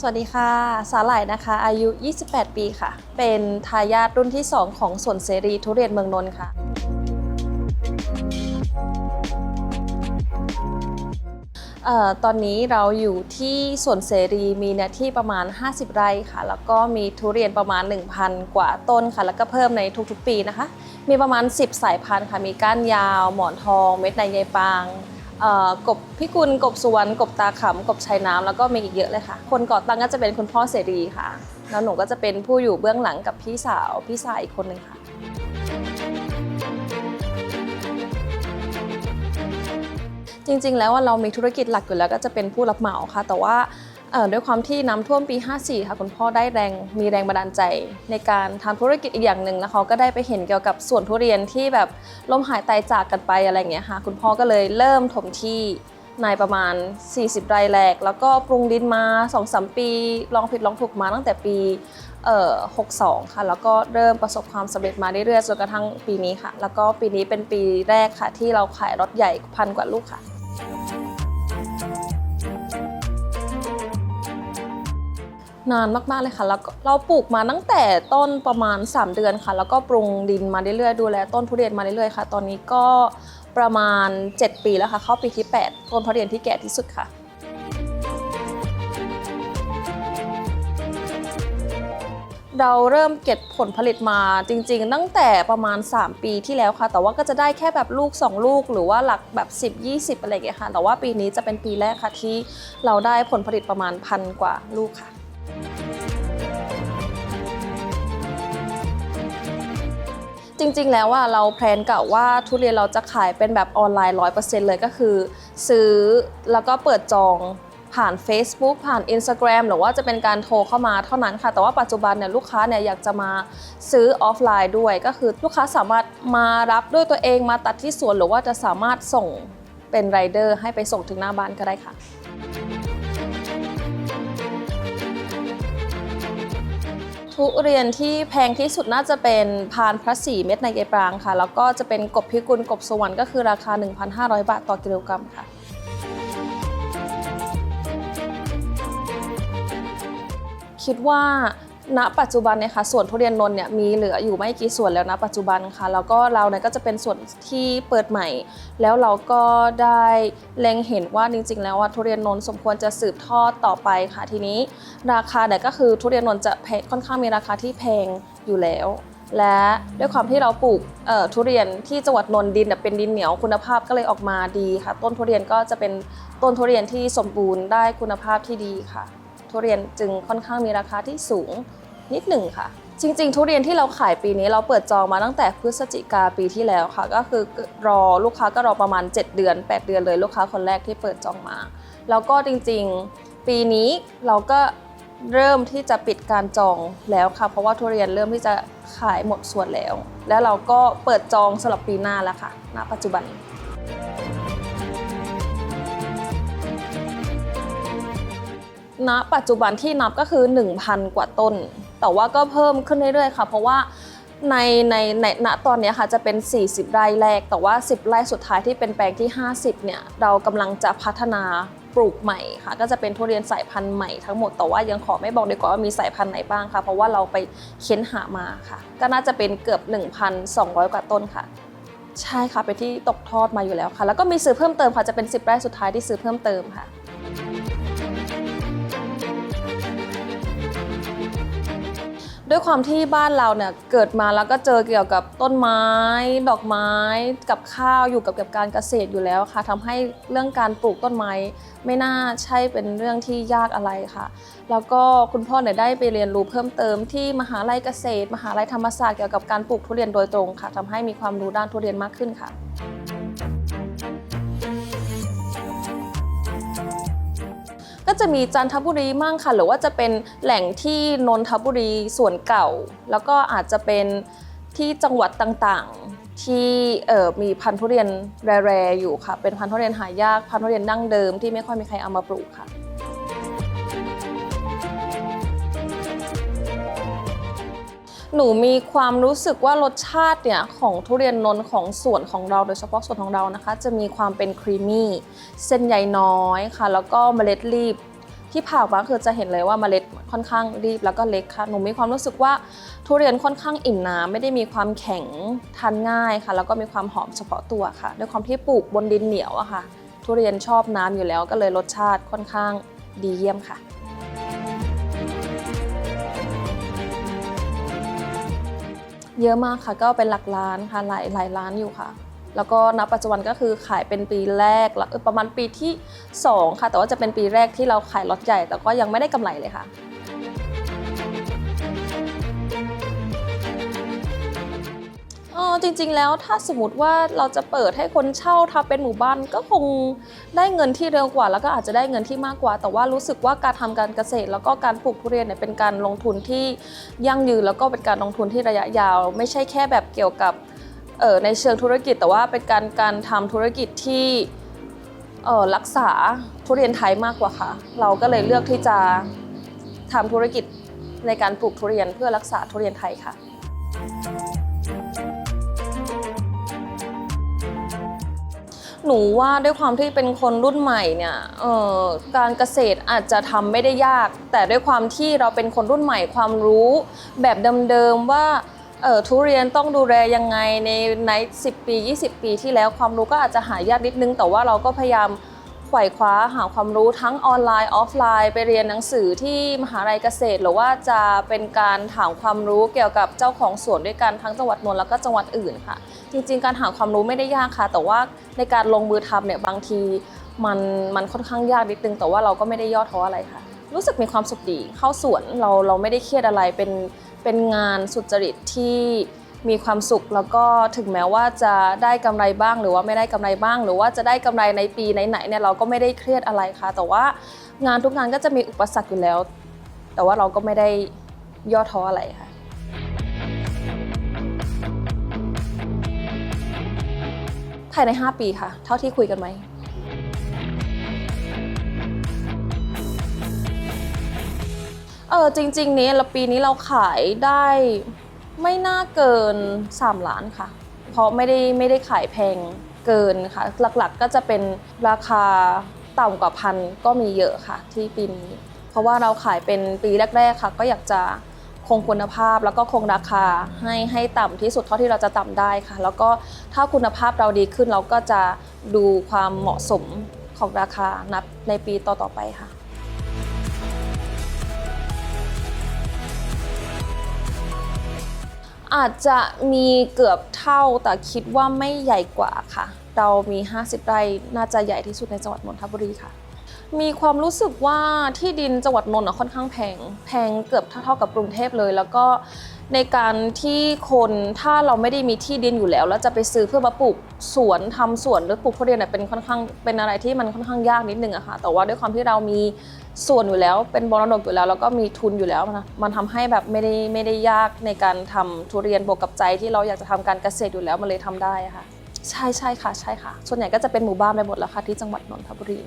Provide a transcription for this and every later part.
สวัสดีค่ะ สาหร่ายนะคะ อายุ 28 ปีค่ะ เป็นทายาทรุ่นที่ 2 ของสวนเสรีทุเรียนเมืองนนท์ค่ะ ตอนนี้เราอยู่ที่สวนเสรีมีเนื้อที่ประมาณ 50 ไร่ค่ะ แล้วก็มีทุเรียนประมาณ 1,000 กว่าต้นค่ะ แล้วก็เพิ่มในทุกๆ ปีนะคะ มีประมาณ 10 สายพันธุ์ค่ะ มีก้านยาว หมอนทอง เม็ดในใยปางกบพิกุลกบสุวรรณกบตาขำกบชายน้ำแล้วก็มีอีกเยอะเลยค่ะ คนก่อตั้งก็จะเป็นคุณพ่อเสรีค่ะ แล้วหนูก็จะเป็นผู้อยู่เบื้องหลังกับพี่สาวพี่สายอีกคนหนึ่งค่ะ จริง ๆ แล้วว่าเรามีธุรกิจหลักอยู่แล้วก็จะเป็นผู้รับเหมาค่ะ แต่ว่าด้วยความที่น้ำท่วมปี 54 ค่ะคุณพ่อได้แรงมีแรงบันดาลใจ ในการทำธุรกิจอีกอย่างหนึ่งแล้วเขาก็ได้ไปเห็นเกี่ยวกับสวนทุเรียนที่แบบล้มหายตายจากกันไปอะไรอย่างเงี้ยค่ะ คุณพ่อก็เลยเริ่มถมที่ในประมาณ 40 ไร่แรก แล้วก็ปรุงดินมา 2-3 ปี ลองผิดลองถูกมาตั้งแต่ปีเอ่อ62 ค่ะ แล้วก็เริ่มประสบความสำเร็จมาเรื่อยๆจนกระทั่งปีนี้ค่ะ แล้วก็ปีนี้เป็นปีแรกค่ะ ที่เราขายรถใหญ่พันกว่าลูกค่ะ นานมากๆเลยค่ะ แล้วเราปลูกมาตั้งแต่ต้นประมาณ 3 เดือนค่ะ แล้วก็ปรุงดินมาเรื่อยๆ ดูแลต้นทุเรียนมาเรื่อยๆ ค่ะ ตอนนี้ก็ประมาณ 7 ปีแล้วค่ะ เข้าปีที่ 8 ต้นทุเรียนที่แก่ที่สุดค่ะเราเริ่มเก็บผลผลิตมาจริง ๆ ตั้งแต่ประมาณ 3 ปีที่แล้วค่ะ แต่ว่าก็จะได้แค่แบบลูก 2 ลูกหรือว่าหลักแบบ 10 20 อะไรอย่างเงี้ยค่ะ แต่ว่าปีนี้จะเป็นปีแรกค่ะที่เราได้ผลผลิตประมาณพันกว่าลูกค่ะ จริงๆ แล้วว่าเราแพลนกะว่าทุเรียนเราจะขายเป็นแบบออนไลน์100%เลยก็คือ ซื้อแล้วก็เปิดจองผ่าน Facebook ผ่าน Instagram หรือว่าจะเป็นการโทรเข้ามาเท่านั้นค่ะ แต่ว่าปัจจุบันเนี่ยลูกค้าเนี่ยอยากจะมาซื้อออฟไลน์ด้วย ก็คือลูกค้าสามารถมารับด้วยตัวเองมาตัดที่สวน หรือว่าจะสามารถส่งเป็นไรเดอร์ให้ไปส่งถึงหน้าบ้านก็ได้ค่ะ ทุเรียนที่แพงที่สุดน่าจะเป็นพานพระศรีเม็ดในเยปรางค่ะ แล้วก็จะเป็นกบพิกุลกบสวรรค์ก็คือราคา 1,500 บาทต่อกิโลกรัมค่ะคิดว่า ณปัจจุบันเนี่ยค่ะสวนทุเรียนนนท์เนี่ยมีเหลืออยู่ไม่กี่ส่วนแล้วนะปัจจุบันค่ะแล้วก็เราเนี่ยก็จะเป็นส่วนที่เปิดใหม่ แล้วเราก็ได้เล็งเห็นว่าจริงๆ แล้วว่าทุเรียนนน์สมควรจะสืบทอดต่อไปค่ะทีนี้ ราคาเนี่ยก็คือทุเรียนนน์จะแพงค่อนข้างมีราคาที่แพงอยู่แล้วและด้วยความที่เราปลูกเอ่อทุเรียนที่จังหวัดนนท์ดินเป็นดินเหนียวคุณภาพก็เลยออกมาดีค่ะ ต้นทุเรียนก็จะเป็นต้นทุเรียนที่สมบูรณ์ได้คุณภาพที่ดีค่ะ ทุเรียนจึงค่อนข้างมีราคาที่สูงนิดหนึ่งค่ะ จริง ๆ ทุเรียนที่เราขายปีนี้เราเปิดจองมาตั้งแต่พฤศจิกาปีที่แล้วค่ะ ก็คือรอลูกค้าก็รอประมาณ 7 เดือน 8 เดือนเลยลูกค้าคนแรกที่เปิดจองมา แล้วก็จริงๆ ปีนี้เราก็เริ่มที่จะปิดการจองแล้วค่ะ เพราะว่าทุเรียนเริ่มที่จะขายหมดส่วนแล้ว แล้วเราก็เปิดจองสำหรับปีหน้าแล้วค่ะ ณ ปัจจุบัน ณปัจจุบันที่นับก็คือ 1,000 กว่าต้น แต่ว่าก็เพิ่มขึ้นเรื่อยๆค่ะ เพราะว่าในในในณตอนนี้ค่ะจะเป็น 40 ไร่แรก แต่ว่า 10 ไร่สุดท้ายที่เป็นแปลงที่ 50 เนี่ย เรากำลังจะพัฒนาปลูกใหม่ค่ะ ก็จะเป็นทุเรียนสายพันธุ์ใหม่ทั้งหมด แต่ว่ายังขอไม่บอกดีกว่าว่ามีสายพันธุ์ไหนบ้างค่ะ เพราะว่าเราไปเค้นหามาค่ะ ก็น่าจะเป็นเกือบ 1,200 กว่าต้นค่ะ ใช่ค่ะ เป็นที่ตกทอดมาอยู่แล้วค่ะ แล้วก็มีซื้อเพิ่มเติมค่ะ จะเป็น 10 ไร่สุดท้ายที่ซื้อเพิ่มเติมค่ะ ด้วยความที่บ้านเราเนี่ยเกิดมาแล้วก็เจอเกี่ยวกับต้นไม้ ดอกไม้กับข้าวอยู่กับกับการเกษตรอยู่แล้วค่ะทำให้เรื่องการปลูกต้นไม้ ไม่น่าใช่เป็นเรื่องที่ยากอะไรค่ะ แล้วก็คุณพ่อเนี่ยได้ไปเรียนรู้เพิ่มเติมที่มหาลัยเกษตร มหาลัยธรรมศาสตร์เกี่ยวกับการปลูกทุเรียนโดยตรงค่ะทำให้มีความรู้ด้านทุเรียนมากขึ้นค่ะ ก็จะมีจันทบุรีมั่งค่ะ หรือว่าจะเป็นแหล่งที่นนทบุรีส่วนเก่า แล้วก็อาจจะเป็นที่จังหวัดต่างๆ ที่เออมีพันธุ์ทุเรียนแรๆอยู่ค่ะ เป็นพันธุ์ทุเรียนหายากพันธุ์ทุเรียนดั้งเดิมที่ไม่ค่อยมีใครเอามาปลูกค่ะ หนูมีความรู้สึกว่ารสชาติเนี่ยของทุเรียนนนของส่วนของเราโดยเฉพาะส่วนของเรานะคะ จะมีความเป็นครีมมี่เส้นใยน้อยค่ะ แล้วก็เมล็ดรีบ ที่ผ่ามาคือจะเห็นเลยว่าเมล็ดค่อนข้างรีบแล้วก็เล็กค่ะหนูมีความรู้สึกว่าทุเรียนค่อนข้างอิ่มน้ำไม่ได้มีความแข็งทานง่ายค่ะ แล้วก็มีความหอมเฉพาะตัวค่ะ ด้วยความที่ปลูกบนดินเหนียวอะค่ะ ทุเรียนชอบน้ำอยู่แล้วก็เลยรสชาติค่อนข้างดีเยี่ยมค่ะ เยอะมากค่ะก็เป็นหลักล้านค่ะหลายหลายล้านอยู่ค่ะ แล้วก็ณปัจจุบันก็คือขายเป็นปีแรกแล้วประมาณปีที่ 2 ค่ะ แต่ว่าจะเป็นปีแรกที่เราขายล็อตใหญ่ แต่ก็ยังไม่ได้กำไรเลยค่ะ เอจริง ๆ แล้วถ้าสมมติว่าเราจะเปิดให้คนเช่าทำเป็นหมู่บ้านก็คงได้เงินที่เร็วกว่า แล้วก็อาจจะได้เงินที่มากกว่า แต่ว่ารู้สึกว่าการทำการเกษตร แล้วก็การปลูกทุเรียนเนี่ยเป็นการลงทุนที่ยั่งยืนแล้วก็เป็นการลงทุนที่ระยะยาว ไม่ใช่แค่แบบเกี่ยวกับเออในเชิงธุรกิจ แต่ว่าเป็นการการทำธุรกิจที่เออรักษาทุเรียนไทยมากกว่าค่ะ เราก็เลยเลือกที่จะทำธุรกิจในการปลูกทุเรียนเพื่อรักษาทุเรียนไทยค่ะ หนูว่าด้วยความที่เป็นคนรุ่นใหม่เนี่ยเอ่อการเกษตรอาจจะทำไม่ได้ยาก แต่ด้วยความที่เราเป็นคนรุ่นใหม่ความรู้แบบเดิมๆว่าเออทุเรียนต้องดูแลยังไงในใน10 ปี 20 ปีที่แล้วความรู้ก็อาจจะหายากนิดนึง แต่ว่าเราก็พยายาม ขว่คว้าหาความรู้ทั้งออนไลน์ออฟไลน์ ไปเรียนหนังสือที่มหาลัยเกษตร หรือว่าจะเป็นการถามความรู้เกี่ยวกับเจ้าของสวนด้วยกันทั้งจังหวัดนนท์แล้วก็จังหวัดอื่นค่ะ จริง ๆ การหาความรู้ไม่ได้ยากค่ะ แต่ว่าในการลงมือทำเนี่ยบางทีมันมันค่อนข้างยากนิดนึงแต่ว่าเราก็ไม่ได้ย่อท้ออะไรค่ะ รู้สึกมีความสุขดีเข้าสวนเราเราไม่ได้เครียดอะไรเป็นเป็นงานสุจริตที่ มีความสุขแล้วก็ถึงแม้ว่าจะได้กำไรบ้าง หรือว่าไม่ได้กำไรบ้าง หรือว่าจะได้กำไรในปีไหนๆเนี่ยเราก็ไม่ได้เครียดอะไรค่ะ แต่ว่างานทุกงานก็จะมีอุปสรรคอยู่แล้ว แต่ว่าเราก็ไม่ได้ย่อท้ออะไรค่ะภายใน 5 ปีค่ะ เท่าที่คุยกันไหมเออจริง ๆ นี้เราปีนี้เราขายได้ ไม่น่าเกิน 3 ล้านค่ะ เพราะไม่ได้ไม่ได้ขายแพงเกินค่ะ หลักๆก็จะเป็นราคาต่ำกว่าพันก็มีเยอะค่ะที่ปีนี้ เพราะว่าเราขายเป็นปีแรก ๆค่ะ ก็อยากจะคงคุณภาพแล้วก็คงราคาให้ให้ต่ำที่สุดเท่าที่เราจะต่ำได้ค่ะ แล้วก็ถ้าคุณภาพเราดีขึ้นเราก็จะดูความเหมาะสมของราคานับในปีต่อๆไปค่ะ อาจจะมีเกือบเท่าแต่คิดว่าไม่ใหญ่กว่าค่ะ เรามี 50 ไร่น่าจะใหญ่ที่สุดในจังหวัดนนทบุรีค่ะ มีความรู้สึกว่าที่ดินจังหวัดนนท์ค่อนข้างแพง แพงเกือบเท่าๆกับกรุงเทพเลย แล้วก็ในการที่คนถ้าเราไม่ได้มีที่ดินอยู่แล้ว แล้วจะไปซื้อเพื่อมาปลูกสวนทำสวนหรือปลูกทุเรียนเนี่ยเป็นค่อนข้างเป็นอะไรที่มันค่อนข้างยากนิดนึงอะค่ะ แต่ว่าด้วยความที่เรามีส่วนอยู่แล้ว เป็นบรดกอยู่แล้ว แล้วก็มีทุนอยู่แล้วนะมันทำให้แบบไม่ได้ไม่ได้ยากในการทำทุเรียนบวกกับใจที่เราอยากจะทำการเกษตรอยู่แล้วมันเลยทำได้ค่ะ ใช่ใช่ค่ะใช่ค่ะ ส่วนใหญ่ก็จะเป็นหมู่บ้านไปหมดแล้วค่ะที่จังหวัดนนทบุรี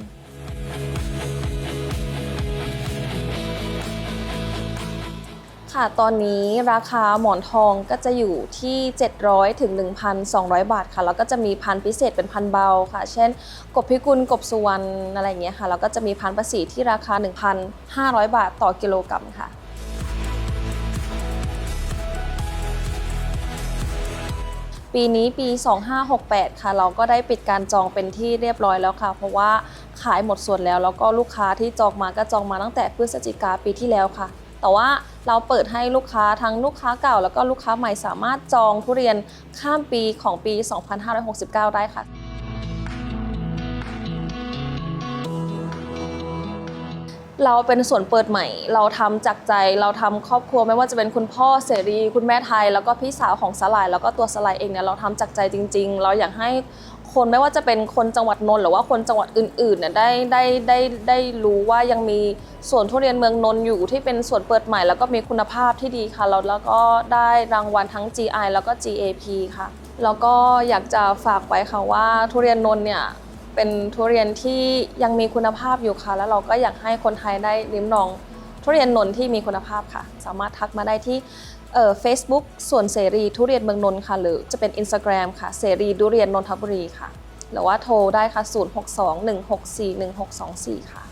ค่ะตอนนี้ราคาหมอนทองก็จะอยู่ที่ 700ถึง1,200 บาทค่ะ แล้วก็จะมีพันพิเศษเป็นพันเบาค่ะ เช่น กบพิกุลกบสุวรรณอะไรอย่างเงี้ยค่ะ แล้วก็จะมีพันประสีที่ราคา 1,500 บาทต่อกิโลกรัมค่ะปีนี้ปี 2568 ค่ะ เราก็ได้ปิดการจองเป็นที่เรียบร้อยแล้วค่ะ เพราะว่าขายหมดส่วนแล้ว แล้วก็ลูกค้าที่จองมาก็จองมาตั้งแต่พฤศจิกาปีที่แล้วค่ะ แต่ว่าเราเปิดให้ลูกค้าทั้งลูกค้าเก่า แล้วก็ลูกค้าใหม่สามารถจองทุเรียนข้ามปีของปี 2569 ได้ค่ะเราเป็นส่วนเปิดใหม่ เราทำจากใจ เราทำครอบครัวไม่ว่าจะเป็นคุณพ่อเสรี คุณแม่ไทย แล้วก็พี่สาวของสลาย แล้วก็ตัวสลายเองเนี่ยเราทำจากใจจริง ๆ เราอยากให้ คนไม่ว่าจะเป็นคนจังหวัดนนท์หรือว่าคนจังหวัดอื่นๆเนี่ยได้ได้ได้ได้รู้ว่ายังมีสวนทุเรียนเมืองนนท์อยู่ที่เป็นสวนเปิดใหม่ แล้วก็มีคุณภาพที่ดีค่ะแล้วแล้วก็ได้รางวัลทั้ง GI แล้วก็ GAP ค่ะ แล้วก็อยากจะฝากไว้ค่ะว่าทุเรียนนนท์เนี่ยเป็นทุเรียนที่ยังมีคุณภาพอยู่ค่ะ แล้วเราก็อยากให้คนไทยได้ลิ้มลองทุเรียนนนท์ที่มีคุณภาพค่ะ สามารถทักมาได้ที่ เอ่อ Facebook ส่วนเสรีทุเรียนเมืองนนท์ค่ะ หรือจะเป็น Instagram ค่ะ เสรีทุเรียนนนทบุรีค่ะ หรือว่าโทรได้ค่ะ 0621641624 ค่ะ